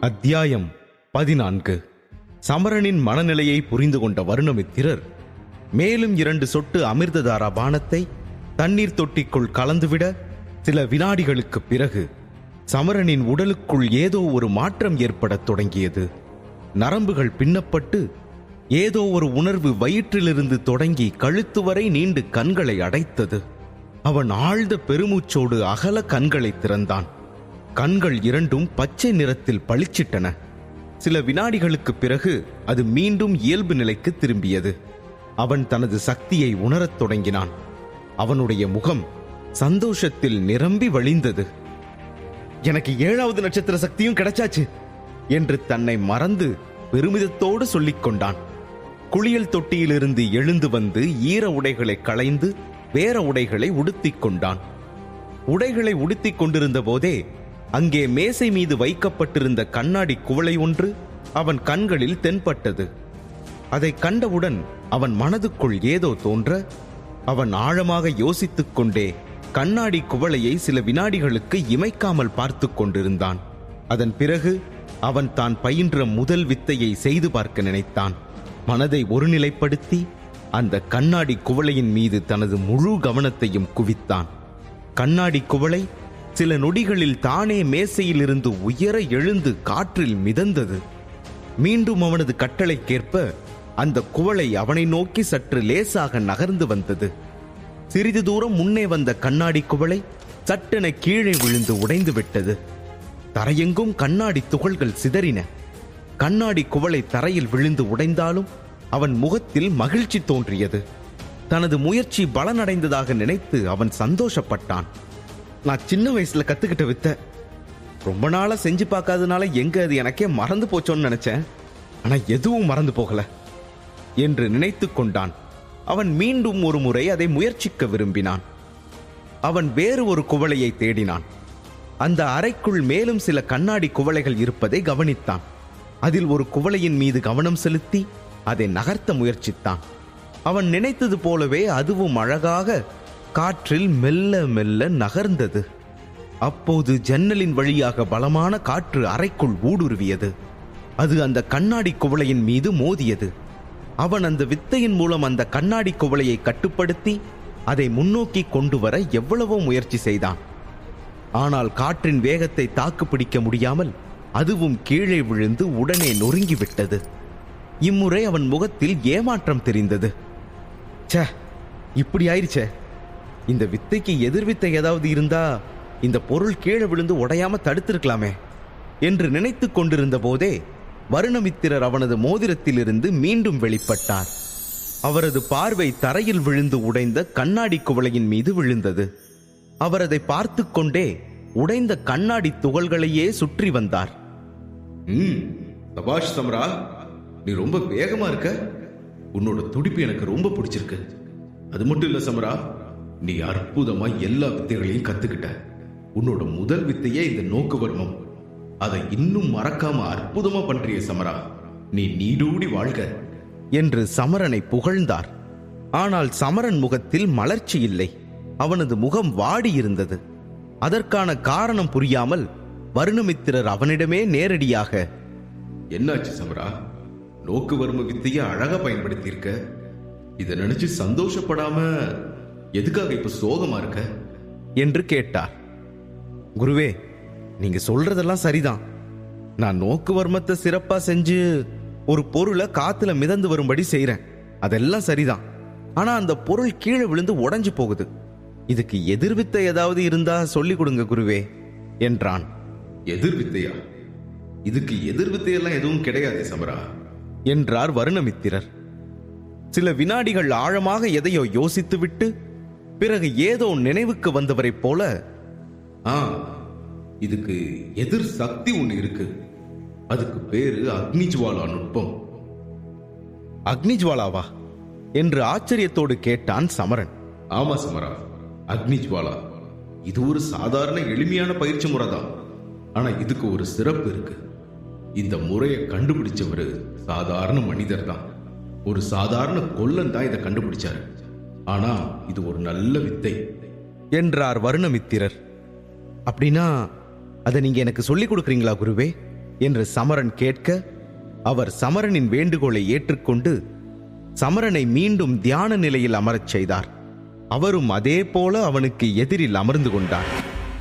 அத்தியாயம் பதினான்கு. சமரனின் மனநிலையை புரிந்து கொண்ட வருணமித்திரர் மேலும் இரண்டு சொட்டு அமிர்ததாரா பானத்தை தண்ணீர் தொட்டிக்குள் கலந்துவிட சில வினாடிகளுக்குப் பிறகு சமரனின் உடலுக்குள் ஏதோ ஒரு மாற்றம் ஏற்படத் தொடங்கியது. நரம்புகள் பின்னப்பட்டு ஏதோ ஒரு உணர்வு வயிற்றிலிருந்து தொடங்கி கழுத்து வரை நீண்டு கண்களை அடைத்தது. அவன் ஆழ்ந்த பெருமூச்சோடு அகல கண்களை திறந்தான். கண்கள் இரண்டும் பச்சை நிறத்தில் பளிச்சிட்டன. சில வினாடிகளுக்குப் பிறகு அது மீண்டும் இயல்பு நிலைக்கு திரும்பியது. அவன் தனது சக்தியை உணரத் தொடங்கினான். அவனுடைய முகம் சந்தோஷத்தில் நிரம்பி வழிந்தது. எனக்கு ஏழாவது நட்சத்திர சக்தியும் கிடைச்சாச்சு என்று தன்னை மறந்து பெருமிதத்தோடு சொல்லிக் கொண்டான். குளியல் தொட்டியிலிருந்து எழுந்து வந்து ஈர உடைகளை களைந்து வேற உடைகளை உடுத்திக் கொண்டான். உடைகளை உடுத்திக் கொண்டிருந்த போதே அங்கே மேசை மீது வைக்கப்பட்டிருந்த கண்ணாடி குவளை ஒன்று அவன் கண்களில் தென்பட்டது. அதை கண்டவுடன் அவன் மனதுக்குள் ஏதோ தோன்ற அவன் ஆழமாக யோசித்துக் கொண்டே கண்ணாடி குவளையை சில வினாடிகளுக்கு இமைக்காமல் பார்த்து கொண்டிருந்தான். அதன் பிறகு அவன் தான் பயின்ற முதல் வித்தையை செய்து பார்க்க நினைத்தான். மனதை ஒருநிலைப்படுத்தி அந்த கண்ணாடி குவளையின் மீது தனது முழு கவனத்தையும் குவித்தான். கண்ணாடி குவளை சில நொடிகளில் தானே மேசையிலிருந்து உயர எழுந்து காற்றில் மிதந்தது. மீண்டும் அவனது கட்டளைக்கேற்ப அந்த குவளை அவனை நோக்கி சற்று லேசாக நகர்ந்து வந்தது. சிறிது தூரம் முன்னே வந்த கண்ணாடி குவளை சட்டென கீழே விழுந்து உடைந்து விட்டது. தரையெங்கும் கண்ணாடி துகள்கள் சிதறின. கண்ணாடி குவளை தரையில் விழுந்து உடைந்தாலும் அவன் முகத்தில் மகிழ்ச்சி தோன்றியது. தனது முயற்சி பலனடைந்ததாக நினைத்து அவன் சந்தோஷப்பட்டான். நான் சின்ன வயசுல கத்துக்கிட்ட வித்த. ரொம்ப நாளா செஞ்சு பார்க்காதனால எங்க அது எனக்கே மறந்து போச்சோன்னு நினைச்சேன். ஆனா எதுவும் மறந்து போகல. என்று நினைத்து கொண்டான். அவன் மீண்டும் ஒரு முறை அதை முயற்சிக்க விரும்பினான். அவன் வேறு ஒரு குவளையை தேடினான். அந்த அறைக்குள் மேலும் சில கண்ணாடி குவளைகள் இருப்பதை கவனித்தான். அதில் ஒரு குவளையின் மீது கவனம் செலுத்தி அதை நகர்த்த முயற்சித்தான். அவன் நினைத்தது போலவே அதுவும் அழகாக காற்றில் மெல்ல மெல்ல நகர்ந்தது. அப்போது ஜன்னலின் வழியாக பலமான காற்று அறைக்குள் ஊடுருவியது. அது அந்த கண்ணாடி குவளையின் மீது மோதியது. அவன் அந்த வித்தையின் மூலம் அந்த கண்ணாடி குவளையை கட்டுப்படுத்தி அதை முன்னோக்கி கொண்டு வர எவ்வளவோ முயற்சி செய்தான். ஆனால் காற்றின் வேகத்தை தாக்கு பிடிக்க முடியாமல் அதுவும் கீழே விழுந்து உடனே நொறுங்கிவிட்டது. இம்முறை அவன் முகத்தில் ஏமாற்றம் தெரிந்தது. ச்சே இப்படி ஆயிருச்சே இந்த வித்தைக்கு எதிர்வித்தை ஏதாவது இருந்தா இந்த பொருள் கீழே விழுந்து உடையாம தடுத்திருக்கலாமே என்று நினைத்துக் கொண்டிருந்த போதே வருணமித்திரர் அவனது மோதிரத்திலிருந்து மீண்டும் வெளிப்பட்டார். அவரது பார்வை தரையில் விழுந்து உடைந்த கண்ணாடி குவளையின் மீது விழுந்தது. அவர் அதை பார்த்து கொண்டே உடைந்த கண்ணாடி துகள்களையே சுற்றி வந்தார். ம் சபாஷ் சம்ரா நீ ரொம்ப வேகமா இருக்க. உன்னோட துடிப்பு எனக்கு ரொம்ப பிடிச்சிருக்கு. அது மட்டும் இல்ல சமரா நீ அற்புதமா எல்லா வித்தைகளையும் கத்துக்கிட்ட. உன்னோட முதல் வித்தையே இந்த நோக்கு வர்மம். அதை இன்னும் மறக்காம அற்புதமா பண்றிய சமரா. நீ நீடூடி வாழ்க. என்று சமரனை புகழ்ந்தார். ஆனால் சமரன் முகத்தில் மலர்ச்சி இல்லை. அவனது முகம் வாடியிருந்தது அதற்கான காரணம் புரியாமல் வருணமித்திரர் அவனிடமே நேரடியாக என்னாச்சு சமரா? நோக்கு வர்ம வித்தைய அழகா பயன்படுத்தியிருக்க. இதை நினைச்சு சந்தோஷப்படாம எதுக்காக இப்ப சோகமா இருக்க? என்று கேட்டார். குருவே நீங்க சொல்றதெல்லாம் சரிதான். நான் நோக்கு வர்மத்தை சிறப்பா செஞ்சு ஒரு பொருளை காத்துல மிதந்து வரும்படி செய்றேன். அதெல்லாம் சரிதான். ஆனா அந்த பொருள் கீழே விழுந்து உடைஞ்சு போகுது. இதுக்கு எதிர்வித்தை ஏதாவது இருந்தா சொல்லி கொடுங்க குருவே என்றான். எதிர் வித்தையா இதுக்கு எதிர் வித்தையெல்லாம் எதுவும் கிடையாது சமரா? என்றார் வருணமித்திரர். சில வினாடிகள் ஆழமாக எதையோ யோசித்துவிட்டு பிறகு ஏதோ நினைவுக்கு வந்தவரைப் போல ஆ இதுக்கு எதிர் சக்தி ஒண்ணு இருக்கு. அதுக்கு பேரு அக்னிஜுவாலா நுட்பம். அக்னிஜுவாலாவா? என்று ஆச்சரியத்தோடு கேட்டான் சமரன். ஆமா சமரா அக்னிஜுவாலா. இது ஒரு சாதாரண எளிமையான பயிற்சி முறை தான். ஆனா இதுக்கு ஒரு சிறப்பு இருக்கு. இந்த முறையை கண்டுபிடிச்சவர் சாதாரண மனிதர் தான். ஒரு சாதாரண கொல்லன் தான் இதை கண்டுபிடிச்சாரு. ஆனா இது ஒரு நல்ல வித்தை. என்றார் வருணமித்திரர். அப்படின்னா அதை நீங்க எனக்கு சொல்லிக் கொடுக்குறீங்களா குருவே? என்று சமரன் கேட்க அவர் சமரனின் வேண்டுகோளை ஏற்றுக்கொண்டு சமரனை மீண்டும் தியான நிலையில் அமரச் செய்தார். அவரும் அதே போல அவனுக்கு எதிரில் அமர்ந்து கொண்டார்.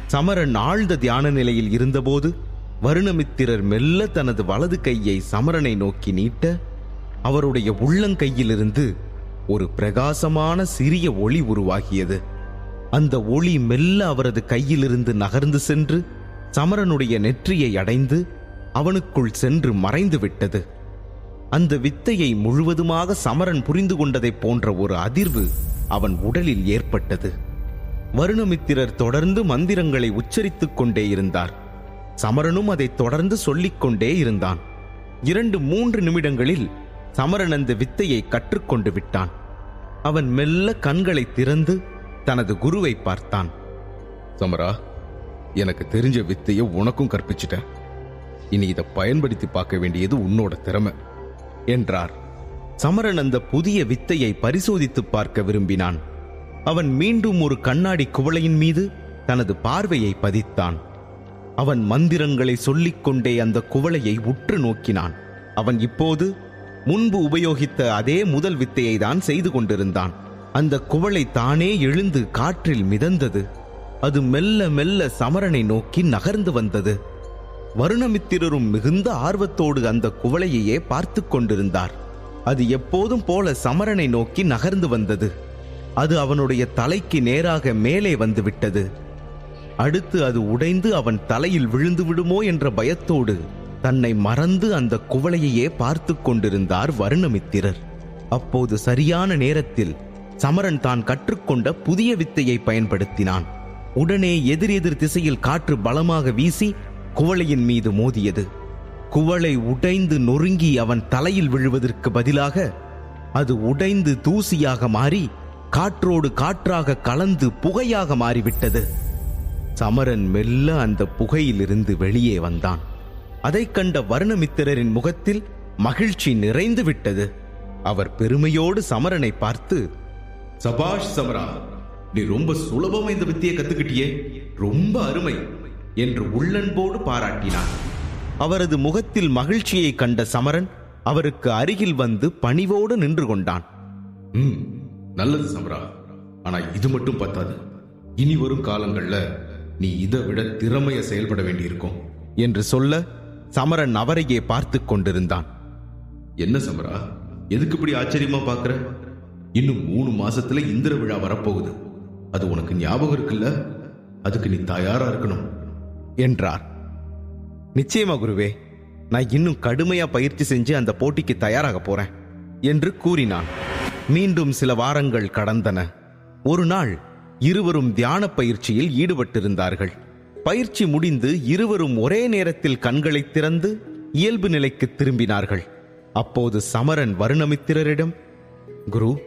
சமரன் ஆழ்ந்த தியான நிலையில் இருந்தபோது வருணமித்திரர் மெல்ல தனது வலது கையை சமரனை நோக்கி நீட்ட அவருடைய உள்ளங்கையிலிருந்து ஒரு பிரகாசமான சிறிய ஒளி உருவாகியது. அந்த ஒளி மெல்ல அவரது கையிலிருந்து நகர்ந்து சென்று சமரனுடைய நெற்றியை அடைந்து அவனுக்குள் சென்று மறைந்து விட்டது. அந்த வித்தையை முழுவதுமாக சமரன் புரிந்து கொண்டதைப் போன்ற ஒரு அதிர்வு அவன் உடலில் ஏற்பட்டது. வருணமித்திரர் தொடர்ந்து மந்திரங்களை உச்சரித்துக் கொண்டே இருந்தார். சமரனும் அதை தொடர்ந்து சொல்லிக்கொண்டே இருந்தான். இரண்டு மூன்று நிமிடங்களில் சமரன் அந்த வித்தையை கற்றுக்கொண்டு விட்டான். அவன் மெல்ல கண்களை திறந்து தனது குருவை பார்த்தான். சமரா எனக்கு தெரிஞ்ச வித்தையை உனக்கும் கற்பிச்சிட்டேன் இனி இதை பயன்படுத்தி பார்க்க வேண்டியது உன்னோட திறமை என்றார். சமரன் அந்த புதிய வித்தையை பரிசோதித்து பார்க்க விரும்பினான். அவன் மீண்டும் ஒரு கண்ணாடி குவளையின் மீது தனது பார்வையை பதித்தான். அவன் மந்திரங்களை சொல்லிக் கொண்டே அந்த குவளையை உற்று நோக்கினான். அவன் இப்போது முன்பு உபயோகித்த அதே முதல் வித்தையை தான் செய்து கொண்டிருந்தான். அந்த குவளை தானே எழுந்து காற்றில் மிதந்தது. அது மெல்ல மெல்ல சமரனை நோக்கி நகர்ந்து வந்தது. வருணமித்திரரும் மிகுந்த ஆர்வத்தோடு அந்த குவளையையே பார்த்து கொண்டிருந்தார். அது எப்போதும் போல சமரனை நோக்கி நகர்ந்து வந்தது. அது அவனுடைய தலைக்கு நேராக மேலே வந்துவிட்டது. அடுத்து அது உடைந்து அவன் தலையில் விழுந்து விடுமோ என்ற பயத்தோடு தன்னை மறந்து அந்த குவளையையே பார்த்து கொண்டிருந்தார் வருணமித்திரர். அப்போது சரியான நேரத்தில் சமரன் தான் கற்றுக்கொண்ட புதிய வித்தையை பயன்படுத்தினான். உடனே எதிரெதிர் திசையில் காற்று பலமாக வீசி குவளையின் மீது மோதியது. குவளை உடைந்து நொறுங்கி அவன் தலையில் விழுவதற்கு பதிலாக அது உடைந்து தூசியாக மாறி காற்றோடு காற்றாக கலந்து புகையாக மாறிவிட்டது. சமரன் மெல்ல அந்த புகையிலிருந்து வெளியே வந்தான். அதைக் கண்ட வருணமித்திரரின் முகத்தில் மகிழ்ச்சி நிறைந்து விட்டது. அவர் பெருமையோடு சமரனை பார்த்து சபாஷ் சமரா நீ ரொம்ப சுலபமா இந்த வித்தியை கத்துக்கிட்டியே. ரொம்ப அருமை என்று உள்ளன்போடு பாராட்டினார். அவரது முகத்தில் மகிழ்ச்சியை கண்ட சமரன் அவருக்கு அருகில் வந்து பணிவோடு நின்று கொண்டான். ம் நல்லது சமரா. ஆனா இது மட்டும் பத்தாது. இனி வரும் காலங்கள்ல நீ இதை விட திறமைய செயல்பட வேண்டியிருக்கும் என்று சொல்ல சமரன் அவரையே பார்த்து கொண்டிருந்தான். என்ன சமரா? எதுக்கு இப்படி ஆச்சரியமா பாக்குற இன்னும் மூணு மாசத்துல இந்திர விழா வரப்போகுது. அது உனக்கு ஞாபகம் இருக்குல்ல? அதுக்கு நீ தயாரா இருக்கணும். என்றார். நிச்சயமா குருவே நான் இன்னும் கடுமையா பயிற்சி செஞ்சு அந்த போட்டிக்கு தயாராக போறேன் என்று கூறினான். மீண்டும் சில வாரங்கள் கடந்தன. ஒரு நாள் இருவரும் தியான பயிற்சியில் ஈடுபட்டிருந்தார்கள். பயிற்சி முடிந்து இருவரும் ஒரே நேரத்தில் கண்களை திறந்து இயல்பு நிலைக்கு திரும்பினார்கள். அப்போது சமரன் வருணமித்திரரிடம் குரு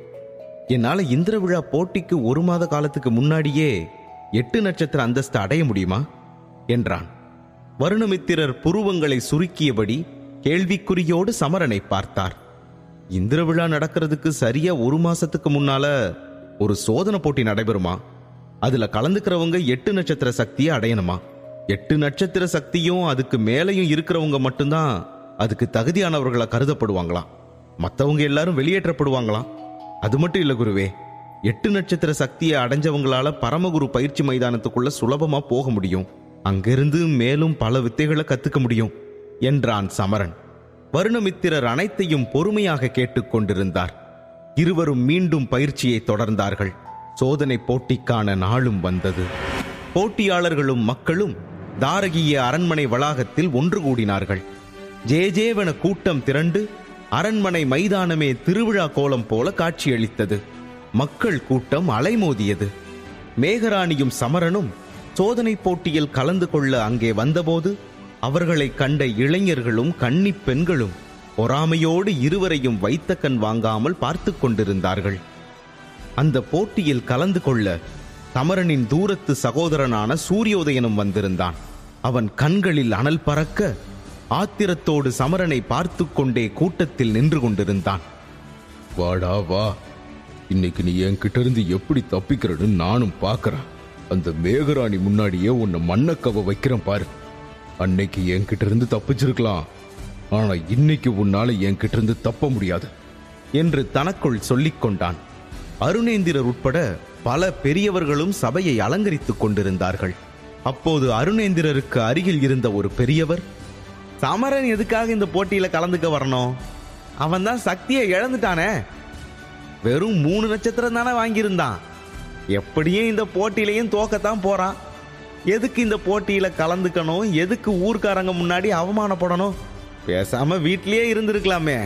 என்னால் இந்திர விழா போட்டிக்கு ஒரு மாத காலத்துக்கு முன்னாடியே எட்டு நட்சத்திர அந்தஸ்து அடைய முடியுமா? என்றான். வருணமித்திரர் புருவங்களை சுருக்கியபடி கேள்விக்குறியோடு சமரனை பார்த்தார். இந்திர விழா நடக்கிறதுக்கு சரியா ஒரு மாசத்துக்கு முன்னால ஒரு சோதனை போட்டி நடைபெறுமா? அதுல கலந்துக்கிறவங்க எட்டு நட்சத்திர சக்தியை அடையணுமா? எட்டு நட்சத்திர சக்தியும் அதுக்கு மேலையும் இருக்கிறவங்க மட்டும்தான் அதுக்கு தகுதியானவர்களை கருதப்படுவாங்களாம். மத்தவங்க எல்லாரும் வெளியேற்றப்படுவாங்களாம். அது மட்டும் இல்ல குருவே எட்டு நட்சத்திர சக்தியை அடைஞ்சவங்களால பரமகுரு பயிற்சி மைதானத்துக்குள்ள சுலபமா போக முடியும். அங்கிருந்து மேலும் பல வித்தைகளை கத்துக்க முடியும் என்றான் சமரன். வருணமித்திரர் அனைத்தையும் பொறுமையாக கேட்டுக்கொண்டிருந்தார். இருவரும் மீண்டும் பயிற்சியை தொடர்ந்தார்கள். சோதனை போட்டிக்கான நாளும் வந்தது. போட்டியாளர்களும் மக்களும் தாரகிய அரண்மனை வளாகத்தில் ஒன்று கூடினார்கள். ஜேஜேவென கூட்டம் திரண்டு அரண்மனை மைதானமே திருவிழா கோலம் போல காட்சியளித்தது. மக்கள் கூட்டம் அலைமோதியது. மேகராணியும் சமரனும் சோதனை போட்டியில் கலந்து கொள்ள அங்கே வந்தபோது அவர்களை கண்ட இளைஞர்களும் கன்னிப் பெண்களும் பொறாமையோடு இருவரையும் வைத்த கண் வாங்காமல் பார்த்து கொண்டிருந்தார்கள். அந்த போட்டியில் கலந்து கொள்ள சமரனின் தூரத்து சகோதரனான சூரியோதயனும் வந்திருந்தான். அவன் கண்களில் அனல் பறக்க ஆத்திரத்தோடு சமரனை பார்த்து கொண்டே கூட்டத்தில் நின்று கொண்டிருந்தான். வாடா வா. இன்னைக்கு நீ என்கிட்ட இருந்து எப்படி தப்பிக்கிறன்னு நானும் பார்க்கறேன் அந்த மேகராணி முன்னாடியே உன்னை மண்ணக்கவ வைக்கிறேன் பாரு. அன்னைக்கு என்கிட்ட இருந்து தப்பிச்சிருக்கலாம். ஆனா இன்னைக்கு உன்னால என்கிட்ட இருந்து தப்ப முடியாது. என்று தனக்குள் சொல்லிக் கொண்டான். அருணேந்திரர் உட்பட பல பெரியவர்களும் சபையை அலங்கரித்துக் கொண்டிருந்தார்கள். அப்போது அருணேந்திரருக்கு அருகில் இருந்த ஒரு பெரியவர் சமரன் எதுக்காக இந்த போட்டியில கலந்துக்க வரணும்? அவன் தான் சக்தியை இழந்துட்டானே. வெறும் மூணு நட்சத்திரம் தானே வாங்கியிருந்தான். எப்படியும் இந்த போட்டியிலையும் தோக்கத்தான் போறான். எதுக்கு இந்த போட்டியில கலந்துக்கணும்? எதுக்கு ஊர்க்காரங்க முன்னாடி அவமானப்படணும்? பேசாம வீட்டிலேயே இருந்திருக்கலாமே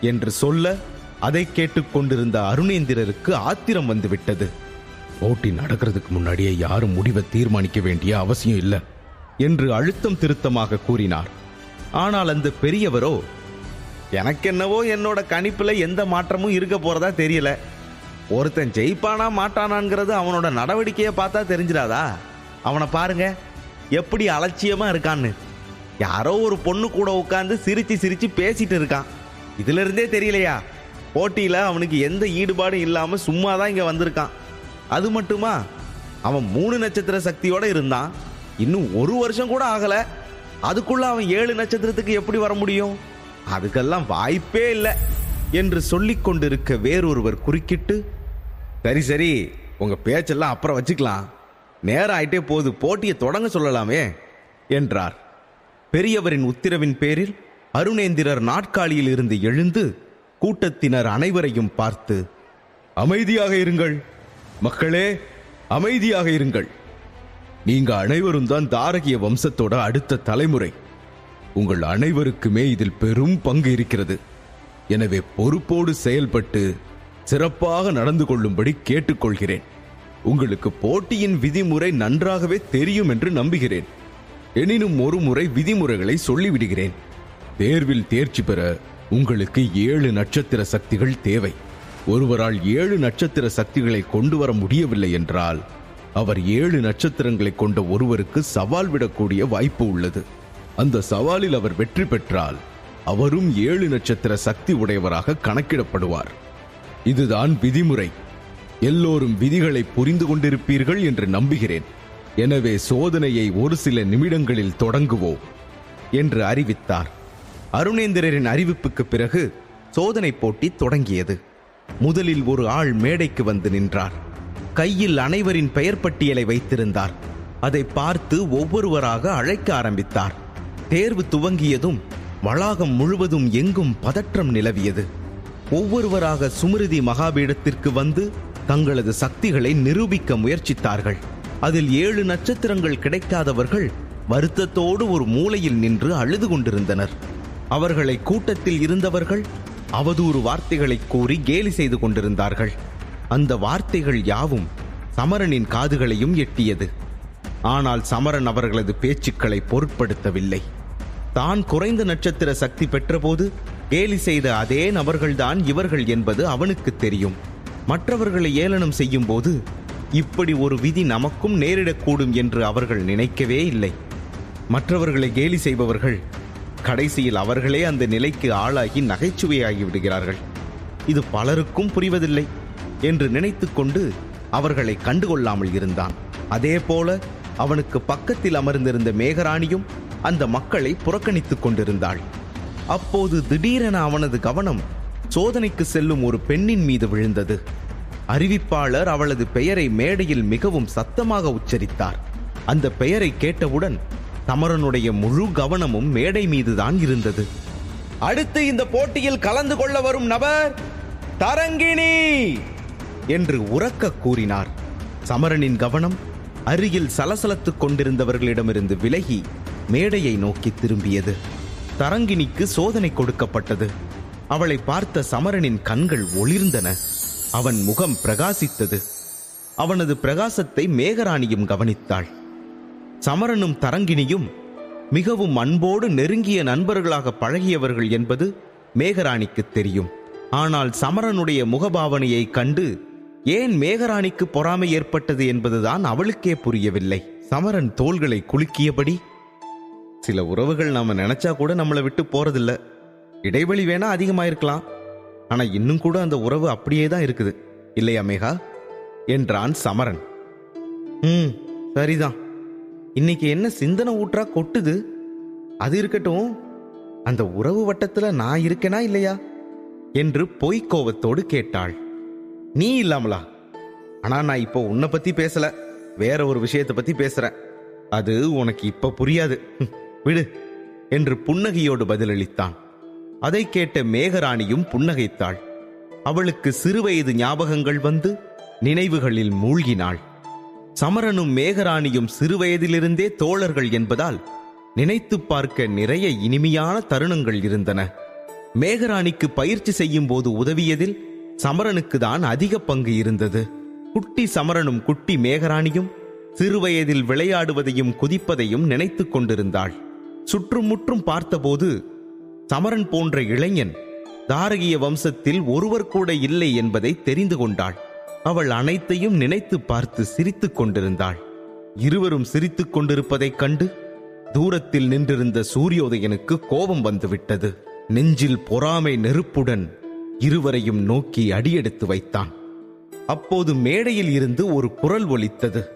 என்று சொல்ல அதை கேட்டுக்கொண்டிருந்த அருணேந்திரருக்கு ஆத்திரம் வந்துவிட்டது. போட்டி நடக்கிறதுக்கு முன்னாடியே யாரும் முடிவை தீர்மானிக்க வேண்டிய அவசியம் இல்லை என்று அழுத்தம் திருத்தமாக கூறினார். ஆனால் அந்த பெரியவரோ எனக்கென்னவோ என்னோட கணிப்பில் எந்த மாற்றமும் இருக்க போறதா தெரியல. ஒருத்தன் ஜெயிப்பானா மாட்டானாங்கிறது அவனோட நடவடிக்கையை பார்த்தா தெரிஞ்சிடாதா? அவனை பாருங்க எப்படி அலட்சியமா இருக்கான்னு. யாரோ ஒரு பொண்ணு கூட உட்காந்து சிரிச்சு சிரிச்சு பேசிட்டு இருக்கான். இதுல இருந்தே தெரியலையா? போட்டியில் அவனுக்கு எந்த ஈடுபாடும் இல்லாமல் சும்மா தான் இங்கே வந்திருக்கான். அது மட்டுமா? அவன் மூணு நட்சத்திர சக்தியோடு இருந்தான். இன்னும் ஒரு வருஷம் கூட ஆகலை. அதுக்குள்ள அவன் ஏழு நட்சத்திரத்துக்கு எப்படி வர முடியும்? அதுக்கெல்லாம் வாய்ப்பே இல்லை என்று சொல்லிக் கொண்டிருக்க வேறொருவர் குறுக்கிட்டு சரி சரி உங்கள் பேச்செல்லாம் அப்புறம் வச்சுக்கலாம். நேரம் ஆயிட்டே போகுது. போட்டியை தொடங்க சொல்லலாமே என்றார். பெரியவரின் உத்தரவின் பேரில் அருணேந்திரர் நாட்காலியில் இருந்து எழுந்து கூட்டத்தினர் அனைவரையும் பார்த்து அமைதியாக இருங்கள். மக்களே அமைதியாக இருங்கள். நீங்க அனைவரும் தான் தாரகிய வம்சத்தோட அடுத்த தலைமுறை. உங்கள் அனைவருக்குமே இதில் பெரும் பங்கு இருக்கிறது. எனவே பொறுப்போடு செயல்பட்டு சிறப்பாக நடந்து கொள்ளும்படி கேட்டுக்கொள்கிறேன். உங்களுக்கு போட்டியின் விதிமுறை நன்றாகவே தெரியும் என்று நம்புகிறேன். எனினும் ஒரு முறை விதிமுறைகளை சொல்லிவிடுகிறேன். தேர்வில் தேர்ச்சி பெற உங்களுக்கு ஏழு நட்சத்திர சக்திகள் தேவை. ஒருவரால் ஏழு நட்சத்திர சக்திகளை கொண்டு வர முடியவில்லை என்றால் அவர் ஏழு நட்சத்திரங்களை கொண்ட ஒருவருக்கு சவால் விடக்கூடிய வாய்ப்பு உள்ளது. அந்த சவாலில் அவர் வெற்றி பெற்றால் அவரும் ஏழு நட்சத்திர சக்தி உடையவராக கணக்கிடப்படுவார். இதுதான் விதிமுறை. எல்லோரும் விதிகளை புரிந்து கொண்டிருப்பீர்கள் என்று நம்புகிறேன். எனவே சோதனையை ஒரு சில நிமிடங்களில் தொடங்குவோம் என்று அறிவித்தார். அருணேந்திரரின் அறிவிப்புக்கு பிறகு சோதனை போட்டி தொடங்கியது. முதலில் ஒரு ஆள் மேடைக்கு வந்து நின்றார். கையில் அனைவரின் பெயர் பட்டியலை வைத்திருந்தார். அதை பார்த்து ஒவ்வொருவராக அழைக்க ஆரம்பித்தார். தேர்வு துவங்கியதும் வளாகம் முழுவதும் எங்கும் பதற்றம் நிலவியது. ஒவ்வொருவராக சுமிருதி மகாபீடத்திற்கு வந்து தங்களது சக்திகளை நிரூபிக்க முயற்சித்தார்கள். அதில் ஏழு நட்சத்திரங்கள் கிடைக்காதவர்கள் வருத்தத்தோடு ஒரு மூலையில் நின்று அழுது கொண்டிருந்தனர். அவர்களை கூட்டத்தில் இருந்தவர்கள் அவதூறு வார்த்தைகளை கூறி கேலி செய்து கொண்டிருந்தார்கள். அந்த வார்த்தைகள் யாவும் சமரனின் காதுகளையும் எட்டியது. ஆனால் சமரன் அவர்களது பேச்சுக்களை பொருட்படுத்தவில்லை. தான் குறைந்த நட்சத்திர சக்தி பெற்றபோது கேலி செய்த அதே நபர்கள்தான் இவர்கள் என்பது அவனுக்கு தெரியும். மற்றவர்களை ஏளனம் செய்யும் போது இப்படி ஒரு விதி நமக்கும் நேரிடக்கூடும் என்று அவர்கள் நினைக்கவே இல்லை. மற்றவர்களை கேலி செய்பவர்கள் கடைசியில் அவர்களே அந்த நிலைக்கு ஆளாகி நகைச்சுவையாகி விடுகிறார்கள். இது பலருக்கும் புரிவதில்லை என்று நினைத்துக்கொண்டு அவர்களை கண்டுகொள்ளாமல் இருந்தான். அதேபோல அவனுக்கு பக்கத்தில் அமர்ந்திருந்த மேகராணியும் அந்த மக்களை புறக்கணித்துக் கொண்டிருந்தாள். அப்போது திடீரென அவனது கவனம் சோதனைக்கு செல்லும் ஒரு பெண்ணின் மீது விழுந்தது. அறிவிப்பாளர் அவளது பெயரை மேடையில் மிகவும் சத்தமாக உச்சரித்தார். அந்த பெயரை கேட்டவுடன் சமரனுடைய முழு கவனமும் மேடை மீதுதான் இருந்தது. அடுத்து இந்த போட்டியில் கலந்து கொள்ள வரும் நபர் தரங்கிணி என்று உறக்க கூறினார். சமரனின் கவனம் அருகில் சலசலத்துக் கொண்டிருந்தவர்களிடமிருந்து விலகி மேடையை நோக்கி திரும்பியது. தரங்கிணிக்கு சோதனை கொடுக்கப்பட்டது. அவளை பார்த்த சமரனின் கண்கள் ஒளிர்ந்தன. அவன் முகம் பிரகாசித்தது. அவனது பிரகாசத்தை மேகராணியும் கவனித்தாள். சமரனும் தரங்கினியும் மிகவும் அன்போடு நெருங்கிய நண்பர்களாக பழகியவர்கள் என்பது மேகராணிக்கு தெரியும். ஆனால் சமரனுடைய முகபாவனையை கண்டு ஏன் மேகராணிக்கு பொறாமை ஏற்பட்டது என்பதுதான் அவளுக்கே புரியவில்லை. சமரன் தோள்களை குலுக்கியபடி சில உறவுகள் நாம நினைச்சா கூட நம்மளை விட்டு போறதில்ல. இடைவெளி வேணா அதிகமாயிருக்கலாம். ஆனா இன்னும் கூட அந்த உறவு அப்படியே தான் இருக்குது. இல்லையா மேகா? என்றான் சமரன். ம் சரிதான். இன்னைக்கு என்ன சிந்தனை ஊற்றா கொட்டுது? அது இருக்கட்டும். அந்த உறவு வட்டத்துல நான் இருக்கேனா இல்லையா? என்று பொய்க்கோவத்தோடு கேட்டாள். நீ இல்லாமலா? ஆனா நான் இப்போ உன்னை பத்தி பேசல. வேற ஒரு விஷயத்தை பத்தி பேசுறேன். அது உனக்கு இப்ப புரியாது. விடு என்று புன்னகையோடு பதிலளித்தான். அதை கேட்ட மேகராணியும் புன்னகைத்தாள். அவளுக்கு சிறுவயது ஞாபகங்கள் வந்து நினைவுகளில் மூழ்கினாள். சமரனும் மேகராணியும் சிறுவயதிலிருந்தே தோழர்கள் என்பதால் நினைத்து பார்க்க நிறைய இனிமையான தருணங்கள் இருந்தன. மேகராணிக்கு பயிற்சி செய்யும் போது உதவியதில் சமரனுக்கு தான் அதிக பங்கு இருந்தது. குட்டி சமரனும் குட்டி மேகராணியும் சிறுவயதில் விளையாடுவதையும் குதிப்பதையும் நினைத்து கொண்டிருந்தாள். சுற்றுமுற்றும் பார்த்தபோது சமரன் போன்ற இளைஞன் தாரகிய வம்சத்தில் ஒருவர் கூட இல்லை என்பதை தெரிந்து கொண்டாள். அவள் அனைத்தையும் நினைத்து பார்த்து சிரித்துக் கொண்டிருந்தாள். இருவரும் சிரித்துக் கொண்டிருப்பதைக் கண்டு தூரத்தில் நின்றிருந்த சூரியோதயனுக்கு கோபம் வந்துவிட்டது. நெஞ்சில் பொறாமை நெருப்புடன் இருவரையும் நோக்கி அடியெடுத்து வைத்தான். அப்போது மேடையில் இருந்து ஒரு குரல் ஒலித்தது.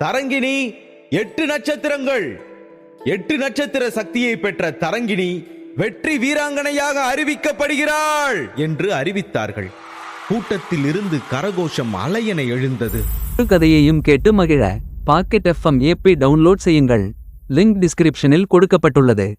தரங்கிணி எட்டு நட்சத்திரங்கள். எட்டு நட்சத்திர சக்தியை பெற்ற தரங்கிணி வெற்றி வீராங்கனையாக அறிவிக்கப்படுகிறாள் என்று அறிவித்தார்கள். கூட்டத்தில் இருந்து கரகோஷம் அலையென எழுந்தது. கதையையும் கேட்டு மகிழ. பாக்கெட் எஃப்எம் ஏபி டவுன்லோட் செய்யுங்கள். லிங்க் டிஸ்கிரிப்ஷனில் கொடுக்கப்பட்டுள்ளது.